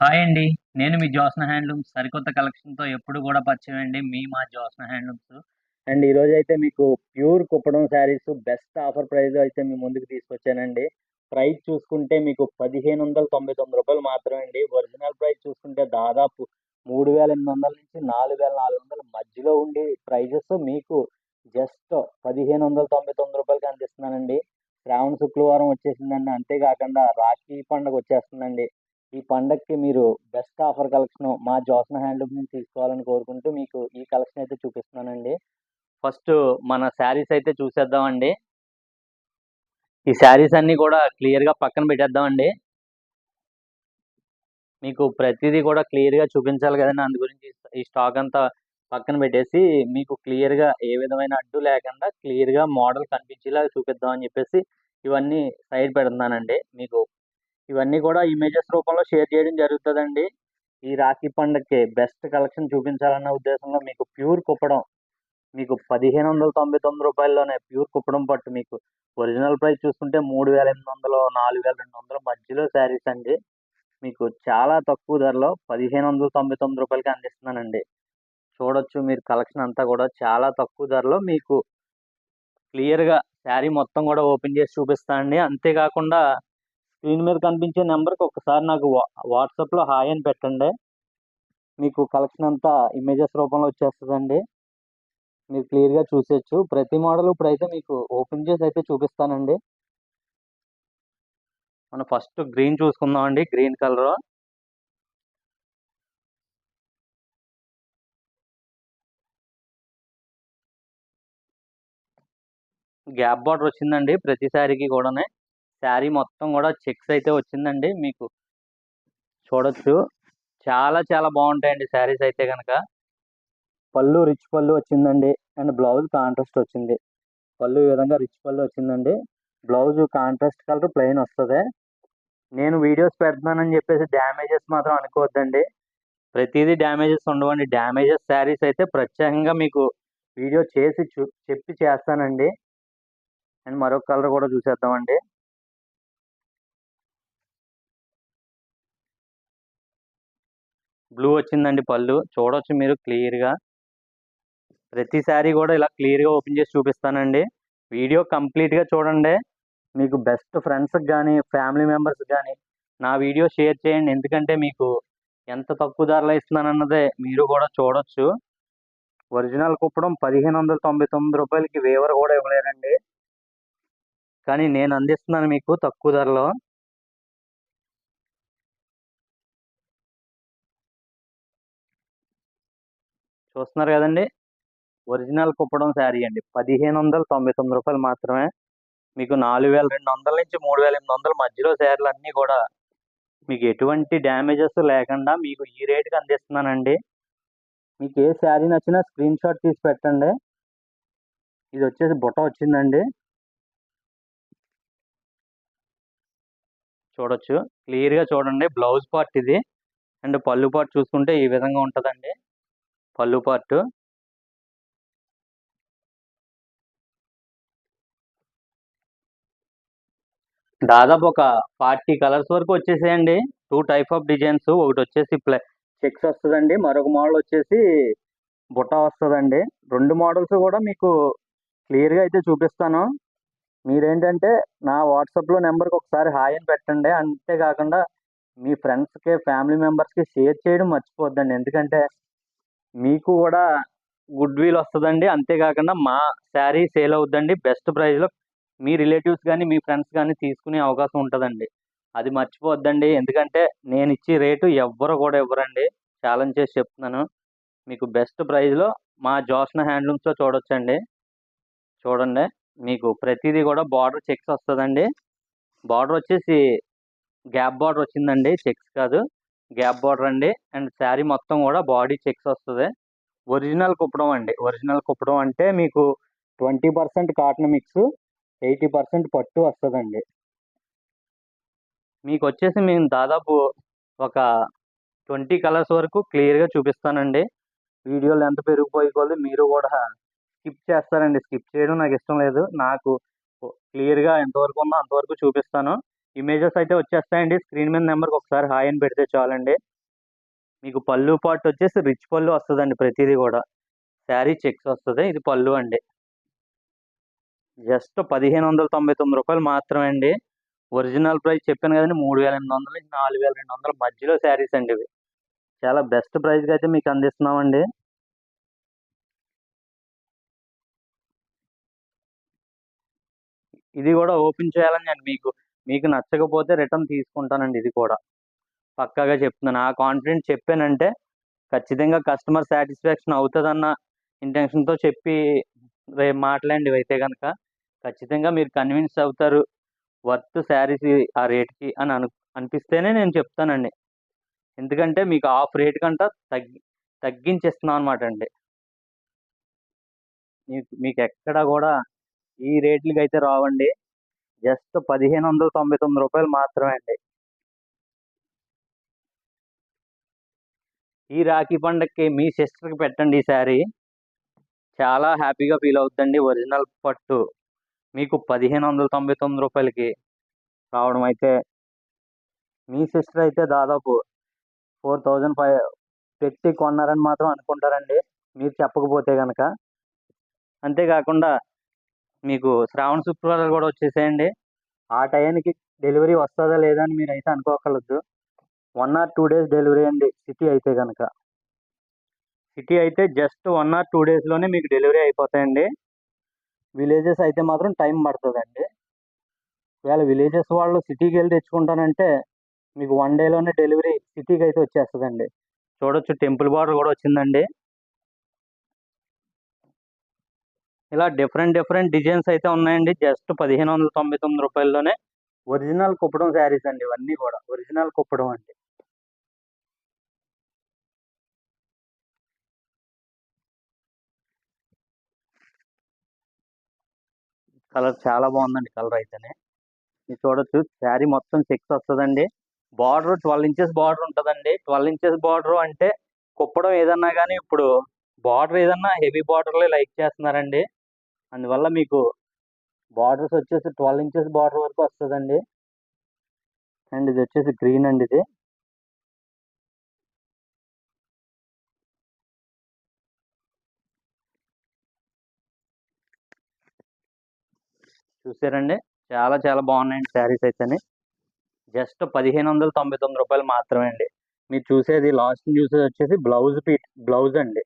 Hi అండి. నేను మీ Jyotsna handlooms. సరికొత్త కలెక్షన్తో ఎప్పుడు కూడా పరిచయం అండి. మీ మా జ్యోత్స్న హ్యాండ్లూమ్స్. అండ్ ఈరోజు అయితే మీకు pure Kuppadam sarees best offer price అయితే మీ ముందుకు తీసుకొచ్చానండి. ప్రైస్ చూసుకుంటే మీకు పదిహేను వందల తొంభై తొమ్మిది రూపాయలు మాత్రమే అండి. ఒరిజినల్ ప్రైస్ చూసుకుంటే దాదాపు మూడు వేల ఎనిమిది వందల నుంచి నాలుగు వేల నాలుగు వందల మధ్యలో ఉండి ప్రైజెస్ మీకు జస్ట్ పదిహేను వందల తొంభై తొమ్మిది రూపాయలకి అందిస్తున్నానండి. శ్రావణ శుక్రవారం వచ్చేసిందండి. అంతేకాకుండా రాఖీ పండుగ వచ్చేస్తుందండి. ఈ పండగకి మీరు బెస్ట్ ఆఫర్ కలెక్షన్ మా జోసన హ్యాండ్లూమ్ నుంచి తీసుకోవాలని కోరుకుంటూ మీకు ఈ కలెక్షన్ అయితే చూపిస్తున్నానండి. ఫస్ట్ మన శారీస్ అయితే చూసేద్దామండి. ఈ శారీస్ అన్నీ కూడా క్లియర్గా పక్కన పెట్టేద్దామండి. మీకు ప్రతిదీ కూడా క్లియర్గా చూపించాలి కదండి. అందు గురించి ఈ స్టాక్ అంతా పక్కన పెట్టేసి మీకు క్లియర్గా ఏ విధమైన అడ్డు లేకుండా క్లియర్గా మోడల్ కనిపించేలా చూపిద్దామని చెప్పేసి ఇవన్నీ సైడ్ పెడుతున్నానండి. మీకు ఇవన్నీ కూడా ఇమేజెస్ రూపంలో షేర్ చేయడం జరుగుతుందండి. ఈ రాఖీ పండుగకి బెస్ట్ కలెక్షన్ చూపించాలన్న ఉద్దేశంలో మీకు ప్యూర్ కుప్పడం మీకు పదిహేను వందల తొంభై తొమ్మిది రూపాయల్లోనే ప్యూర్ కుప్పడం పట్టు మీకు. ఒరిజినల్ ప్రైస్ చూసుకుంటే మూడు వేల ఎనిమిది వందలు నాలుగు వేల రెండు వందల మధ్యలో శారీస్ అండి. మీకు చాలా తక్కువ ధరలో పదిహేను వందల తొంభై తొమ్మిది రూపాయలకి అందిస్తున్నానండి. చూడొచ్చు మీరు కలెక్షన్ అంతా కూడా చాలా తక్కువ ధరలో మీకు క్లియర్గా శారీ మొత్తం కూడా ఓపెన్ చేసి చూపిస్తానండి. అంతేకాకుండా స్క్రీన్ మీద కనిపించే నెంబర్కి ఒకసారి నాకు వా వాట్సాప్లో హాయ్ అని పెట్టండి. మీకు కలెక్షన్ అంతా ఇమేజెస్ రూపంలో వచ్చేస్తుందండి. మీరు క్లియర్గా చూసేయచ్చు. ప్రతి మోడల్ ఇప్పుడైతే మీకు ఓపెన్ చేసి అయితే చూపిస్తానండి. మనం ఫస్ట్ గ్రీన్ చూసుకుందామండి గ్రీన్ కలర్. గ్యాప్ బార్డర్ వచ్చిందండి ప్రతి శారీకి కూడానే. శారీ మొత్తం కూడా చెక్స్ అయితే వచ్చిందండి మీకు. చూడొచ్చు. చాలా చాలా బాగుంటాయండి శారీస్ అయితే కనుక పళ్ళు రిచ్ పళ్ళు వచ్చిందండి. అండ్ బ్లౌజ్ కాంట్రాస్ట్ వచ్చింది. పళ్ళు ఈ విధంగా రిచ్ పళ్ళు వచ్చిందండి. బ్లౌజ్ కాంట్రాస్ట్ కలర్ ప్లెయిన్ వస్తుంది. నేను వీడియోస్ పెడుతున్నానని చెప్పేసి డ్యామేజెస్ మాత్రం అనుకోవద్దండి. ప్రతిదీ డ్యామేజెస్ ఉండవండి. డ్యామేజెస్ శారీస్ అయితే ప్రత్యేకంగా మీకు వీడియో చేసి చూ చెప్పి చేస్తానండి. అండ్ మరొక కలర్ కూడా చూసేద్దామండి. బ్లూ వచ్చిందండి పళ్ళు. చూడవచ్చు మీరు క్లియర్గా. ప్రతిసారి కూడా ఇలా క్లియర్గా ఓపెన్ చేసి చూపిస్తానండి. వీడియో కంప్లీట్గా చూడండి. మీకు బెస్ట్ ఫ్రెండ్స్కి కానీ ఫ్యామిలీ మెంబర్స్కి కానీ నా వీడియో షేర్ చేయండి. ఎందుకంటే మీకు ఎంత తక్కువ ధరలో ఇస్తున్నాను అన్నదే మీరు కూడా చూడొచ్చు. ఒరిజినల్ కుప్పడం పదిహేను వందల తొంభై తొమ్మిది రూపాయలకి వేవర్ కూడా ఇవ్వలేరండి. కానీ నేను అందిస్తున్నాను మీకు తక్కువ ధరలో. చూస్తున్నారు కదండి. ఒరిజినల్ కుప్పడం శారీ అండి. పదిహేను వందల తొంభై తొమ్మిది రూపాయలు మాత్రమే. మీకు నాలుగు వేల రెండు వందల నుంచి మూడు వేల ఎనిమిది వందల మధ్యలో శారీలు అన్నీ కూడా మీకు ఎటువంటి డ్యామేజెస్ లేకుండా మీకు ఈ రేటుకి అందిస్తున్నానండి. మీకు ఏ శారీ నచ్చినా స్క్రీన్ షాట్ తీసి పెట్టండి. ఇది వచ్చేసి బుట్ట వచ్చిందండి. చూడొచ్చు. క్లియర్గా చూడండి. బ్లౌజ్ పార్ట్ ఇది. అండ్ పళ్ళు పార్ట్ చూసుకుంటే ఈ విధంగా ఉంటుందండి. పళ్ళు పార్ట్ దాదాపు ఒక ఫార్టీ కలర్స్ వరకు వచ్చేసేయండి. టూ టైప్ ఆఫ్ డిజైన్స్ ఒకటి వచ్చేసి ప్లే చెక్స్ వస్తుందండి. మరొక మోడల్ వచ్చేసి బుట్ట వస్తుందండి. రెండు మోడల్స్ కూడా మీకు క్లియర్గా అయితే చూపిస్తాను. మీరేంటంటే నా వాట్సాప్లో నెంబర్కి ఒకసారి హాయ్ అని పెట్టండి. అంతేకాకుండా మీ ఫ్రెండ్స్కి ఫ్యామిలీ మెంబర్స్కి షేర్ చేయడం మర్చిపోద్దండి. ఎందుకంటే మీకు కూడా గుడ్ విల్ వస్తుందండి. అంతేకాకుండా మా శారీ సేల్ అవుద్దండి. బెస్ట్ ప్రైస్లో మీ రిలేటివ్స్ కానీ మీ ఫ్రెండ్స్ కానీ తీసుకునే అవకాశం ఉంటుందండి. అది మర్చిపోవద్దండి. ఎందుకంటే నేను ఇచ్చే రేటు ఎవ్వరు కూడా ఇవ్వరండి. ఛాలెంజ్ చేసి చెప్తున్నాను. మీకు బెస్ట్ ప్రైస్లో మా జోష్న హ్యాండ్లూమ్స్లో చూడొచ్చండి. చూడండి. మీకు ప్రతిదీ కూడా బార్డర్ చెక్స్ వస్తుందండి. బార్డర్ వచ్చేసి గ్యాప్ బార్డర్ వచ్చిందండి. చెక్స్ కాదు. గ్యాప్ బార్డర్ అండి. అండ్ శారీ మొత్తం కూడా బాడీ చెక్స్ వస్తుంది. ఒరిజినల్ కుప్పడం అండి. ఒరిజినల్ కుప్పడం అంటే మీకు twenty percent cotton mix eighty percent పట్టు వస్తుందండి. మీకు వచ్చేసి మేము దాదాపు ఒక ట్వంటీ కలర్స్ వరకు క్లియర్గా చూపిస్తానండి. వీడియోలు ఎంత పెరిగిపోయి కొలది మీరు కూడా స్కిప్ చేస్తారండి. స్కిప్ చేయడం నాకు ఇష్టం లేదు. నాకు క్లియర్గా ఎంతవరకు ఉందో అంతవరకు చూపిస్తాను. ఇమేజెస్ అయితే వచ్చేస్తాయండి. స్క్రీన్ మీద నెంబర్కి ఒకసారి హాయ్ అని పెడితే చాలండి. మీకు పళ్ళు పాటు వచ్చేసి రిచ్ పళ్ళు వస్తుందండి ప్రతిదీ కూడా. శారీ చెక్స్ వస్తుంది. ఇది పళ్ళు అండి. జస్ట్ పదిహేను వందల తొంభై తొమ్మిది రూపాయలు మాత్రమే అండి. ఒరిజినల్ ప్రైస్ చెప్పాను కదండి మూడు వేల ఎనిమిది వందలు నాలుగు వేల రెండు వందల మధ్యలో శారీస్ అండి ఇవి. చాలా బెస్ట్ ప్రైస్కి అయితే మీకు అందిస్తున్నామండి. ఇది కూడా ఓపెన్ చేయాలని నేను మీకు మీకు నచ్చకపోతే రిటర్న్ తీసుకుంటానండి ఇది కూడా. పక్కాగా చెప్తున్నాను. ఆ కాన్ఫిడెంట్ చెప్పానంటే ఖచ్చితంగా కస్టమర్ సాటిస్ఫాక్షన్ అవుతుందన్న ఇంటెన్షన్తో చెప్పి రేపు మాట్లాడండి అయితే కనుక ఖచ్చితంగా మీరు కన్విన్స్ అవుతారు. వర్త్ శారీస్ ఆ రేట్కి అని అను అనిపిస్తేనే నేను చెప్తానండి. ఎందుకంటే మీకు ఆఫ్ రేట్ కంట తగ్గి తగ్గించేస్తున్నాం అనమాట అండి. మీకు మీకు ఎక్కడ కూడా ఈ రేట్లకి అయితే రావండి. జస్ట్ పదిహేను వందల తొంభై తొమ్మిది రూపాయలు మాత్రమే అండి. ఈ రాఖీ పండగకి మీ సిస్టర్కి పెట్టండి ఈ శారీ. చాలా హ్యాపీగా ఫీల్ అవుతుందండి ఒరిజినల్ పట్టు. మీకు పదిహేను వందల తొంభై తొమ్మిది రూపాయలకి రావడం అయితే మీ సిస్టర్ అయితే దాదాపు ఫోర్ థౌజండ్ ఫైవ్ పెట్టి కొన్నారని మాత్రం అనుకుంటారండి. మీరు చెప్పకపోతే కనుక అంతేకాకుండా మీకు శ్రావణ శుక్రవారాలు కూడా వచ్చేసేయండి. ఆ టైంకి డెలివరీ వస్తుందా లేదా అని మీరు అయితే అనుకోకర్లేదు one or two days delivery అండి సిటీ అయితే కనుక సిటీ అయితే జస్ట్ వన్ ఆర్ టూ డేస్లోనే మీకు డెలివరీ అయిపోతాయండి. విలేజెస్ అయితే మాత్రం టైం పడుతుందండి. ఒకవేళ విలేజెస్ వాళ్ళు సిటీకి వెళ్ళి తెచ్చుకుంటానంటే మీకు వన్ డేలోనే డెలివరీ సిటీకి అయితే వచ్చేస్తుందండి. చూడొచ్చు టెంపుల్ బార్డర్ కూడా వచ్చిందండి. ఇలా డిఫరెంట్ డిఫరెంట్ డిజైన్స్ అయితే ఉన్నాయండి. జస్ట్ పదిహేను వందల తొంభై తొమ్మిది రూపాయల్లోనే ఒరిజినల్ కుప్పడం శారీస్ అండి ఇవన్నీ కూడా. ఒరిజినల్ కుప్పడం అండి. కలర్ చాలా బాగుందండి కలర్ అయితేనే. మీరు చూడొచ్చు శారీ మొత్తం సిక్స్ వస్తుందండి. బార్డర్ ట్వెల్వ్ ఇంచెస్ బార్డర్ ఉంటుందండి. ట్వెల్వ్ ఇంచెస్ బార్డర్ అంటే కుప్పడం ఏదన్నా కానీ ఇప్పుడు బార్డర్ ఏదన్నా హెవీ బార్డర్లే లైక్ చేస్తున్నారండి. అందువల్ల మీకు బార్డర్స్ వచ్చేసి ట్వెల్వ్ ఇంచెస్ బార్డర్ వరకు వస్తుందండి. అండ్ ఇది వచ్చేసి గ్రీన్ అండి ఇది. చూసారండి? చాలా చాలా బాగున్నాయండి శారీస్ అయితేనే. జస్ట్ పదిహేను వందల తొంభై తొమ్మిది రూపాయలు మాత్రమే అండి. మీరు చూసేది లాస్ట్ చూసేది వచ్చేసి బ్లౌజ్ పీట్ బ్లౌజ్ అండి.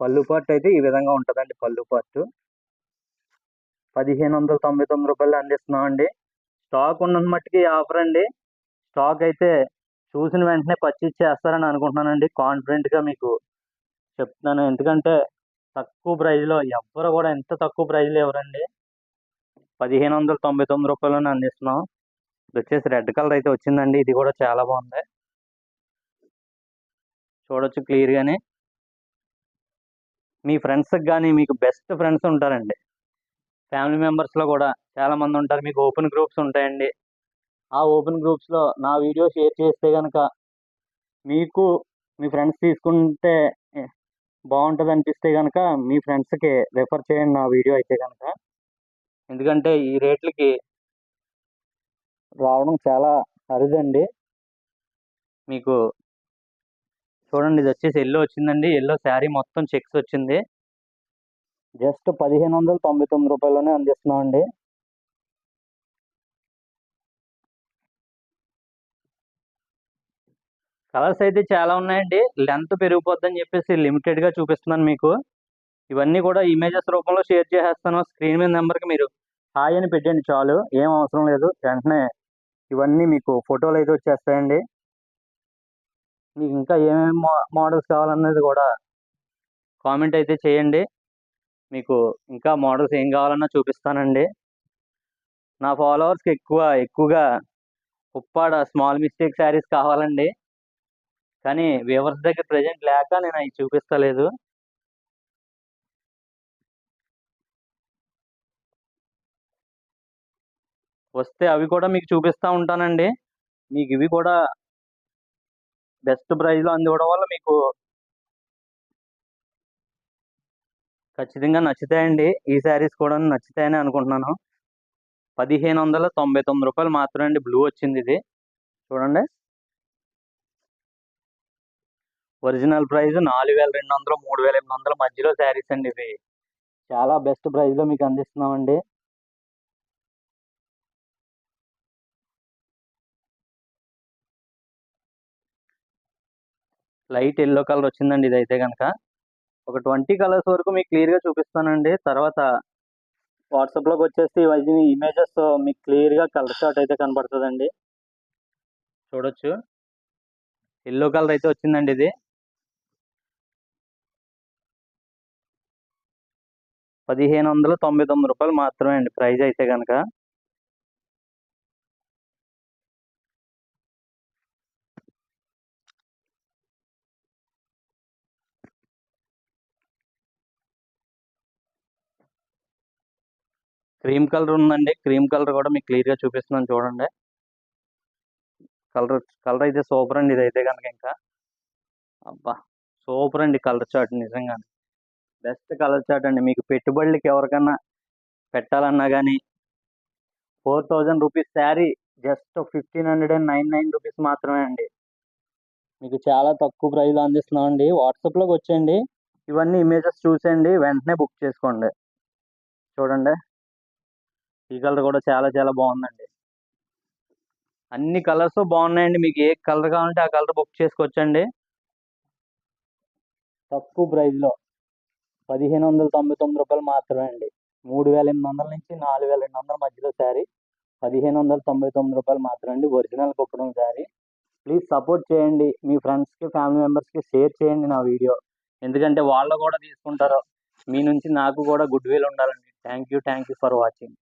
పళ్ళు పార్ట్ అయితే ఈ విధంగా ఉంటుందండి పళ్ళు పార్ట్ పదిహేను వందల తొంభై తొమ్మిది రూపాయలు అందిస్తున్నాం అండి. స్టాక్ ఉన్న మట్టుకి ఆఫర్ అండి. స్టాక్ అయితే చూసిన వెంటనే పర్చేజ్ చేస్తారని అనుకుంటున్నానండి. కాన్ఫిడెంట్గా మీకు చెప్తున్నాను. ఎందుకంటే తక్కువ ప్రైజ్లో ఎవ్వరు కూడా ఎంత తక్కువ ప్రైజ్లు ఎవరండి పదిహేను వందల తొంభై తొమ్మిది రూపాయలని అందిస్తున్నాం. ఇది వచ్చేసి రెడ్ కలర్ అయితే వచ్చిందండి. ఇది కూడా చాలా బాగుంది. చూడొచ్చు క్లియర్గానే. మీ ఫ్రెండ్స్కి కానీ మీకు బెస్ట్ ఫ్రెండ్స్ ఉంటారండి. ఫ్యామిలీ మెంబర్స్లో కూడా చాలామంది ఉంటారు. మీకు ఓపెన్ గ్రూప్స్ ఉంటాయండి. ఆ ఓపెన్ గ్రూప్స్లో నా వీడియో షేర్ చేస్తే కనుక మీకు మీ ఫ్రెండ్స్ తీసుకుంటే బాగుంటుంది అనిపిస్తే కనుక మీ ఫ్రెండ్స్కి రెఫర్ చేయండి నా వీడియో అయితే కనుక ఎందుకంటే ఈ రేట్లకి రావడం చాలా అరుదండి. మీకు చూడండి ఇది వచ్చేసి ఎల్లో వచ్చిందండి. ఎల్లో శారీ మొత్తం చెక్స్ వచ్చింది. జస్ట్ పదిహేను వందల తొంభై తొమ్మిది రూపాయల్లోనే అందిస్తున్నాం అండి కలర్స్ అయితే చాలా ఉన్నాయండి. లెంత్ పెరిగిపోద్దని చెప్పేసి లిమిటెడ్గా చూపిస్తున్నాను మీకు. ఇవన్నీ కూడా ఇమేజెస్ రూపంలో షేర్ చేసేస్తాను. స్క్రీన్ మీద నెంబర్కి మీరు హాయ్ అని పెట్టండి చాలు. ఏం అవసరం లేదు. వెంటనే ఇవన్నీ మీకు ఫోటోలు అయితే వచ్చేస్తాయండి. మీకు ఇంకా ఏమేమి మోడల్స్ కావాలన్నది కూడా కామెంట్ అయితే చేయండి. మీకు ఇంకా మోడల్స్ ఏం కావాలన్నా చూపిస్తానండి. నా ఫాలోవర్స్కి ఎక్కువ ఎక్కువగా ఉప్పాడ స్మాల్ మిస్టేక్ శారీస్ కావాలండి. కానీ వ్యూవర్స్ దగ్గర ప్రజెంట్ లేక నేను అవి చూపిస్తలేదు. వస్తే అవి కూడా మీకు చూపిస్తూ ఉంటానండి. మీకు ఇవి కూడా బెస్ట్ ప్రైజ్లో అందివ్వడం వల్ల మీకు ఖచ్చితంగా నచ్చుతాయండి. ఈ శారీస్ కూడా నచ్చుతాయని అనుకుంటున్నాను. పదిహేను వందల తొంభై తొమ్మిది రూపాయలు మాత్రమే అండి బ్లూ వచ్చింది ఇది. చూడండి. ఒరిజినల్ ప్రైస్ నాలుగు వేల రెండు వందలు మూడు వేల ఎనిమిది వందల మధ్యలో శారీస్ అండి ఇవి. చాలా బెస్ట్ ప్రైస్లో మీకు అందిస్తున్నామండి. లైట్ ఎల్లో కలర్ వచ్చిందండి ఇది అయితే కనుక ఒక ట్వంటీ కలర్స్ వరకు మీకు క్లియర్గా చూపిస్తానండి. తర్వాత వాట్సాప్లోకి వచ్చేసి ఇవన్నీ ఇమేజెస్ మీకు క్లియర్గా కలర్ షార్ట్ అయితే కనబడుతుందండి. చూడొచ్చు. ఎల్లో కలర్ అయితే వచ్చిందండి ఇది. పదిహేను వందల తొంభై తొమ్మిది రూపాయలు మాత్రమే అండి ప్రైజ్ అయితే కనుక క్రీమ్ కలర్ ఉందండి. క్రీమ్ కలర్ కూడా మీకు క్లియర్గా చూపిస్తున్నాను చూడండి. కలర్ కలర్ అయితే సూపర్ అండి ఇదైతే కనుక ఇంకా. అబ్బా! సూపర్ అండి కలర్ చార్ట్ నిజంగా బెస్ట్ కలర్ చార్ట్ అండి. మీకు పెట్టుబడులకి ఎవరికన్నా పెట్టాలన్నా కానీ four thousand rupees saree just fifteen hundred and nine nine rupees మాత్రమే అండి. మీకు చాలా తక్కువ ప్రైస్లో అందిస్తున్నాం అండి. వాట్సాప్లోకి వచ్చేయండి. ఇవన్నీ ఇమేజెస్ చూసేయండి. వెంటనే బుక్ చేసుకోండి. చూడండి. ఈ కలర్ కూడా చాలా చాలా బాగుందండి. అన్ని కలర్స్ బాగున్నాయండి. మీకు ఏ కలర్ కావాలంటే ఆ కలర్ బుక్ చేసుకోవచ్చండి. తక్కువ ప్రైస్లో పదిహేను వందల తొంభై తొమ్మిది రూపాయలు మాత్రమే అండి. మూడు వేల ఎనిమిది వందల నుంచి నాలుగు వేల రెండు వందల మధ్యలో శారీ పదిహేను వందల తొంభై తొమ్మిది రూపాయలు మాత్రమే అండి. Original Kuppadam saree. Please support చేయండి. మీ ఫ్రెండ్స్కి ఫ్యామిలీ మెంబర్స్కి షేర్ చేయండి నా వీడియో. ఎందుకంటే వాళ్ళు కూడా తీసుకుంటారు. మీ నుంచి నాకు కూడా గుడ్ విల్ ఉండాలండి. Thank you thank you for watching.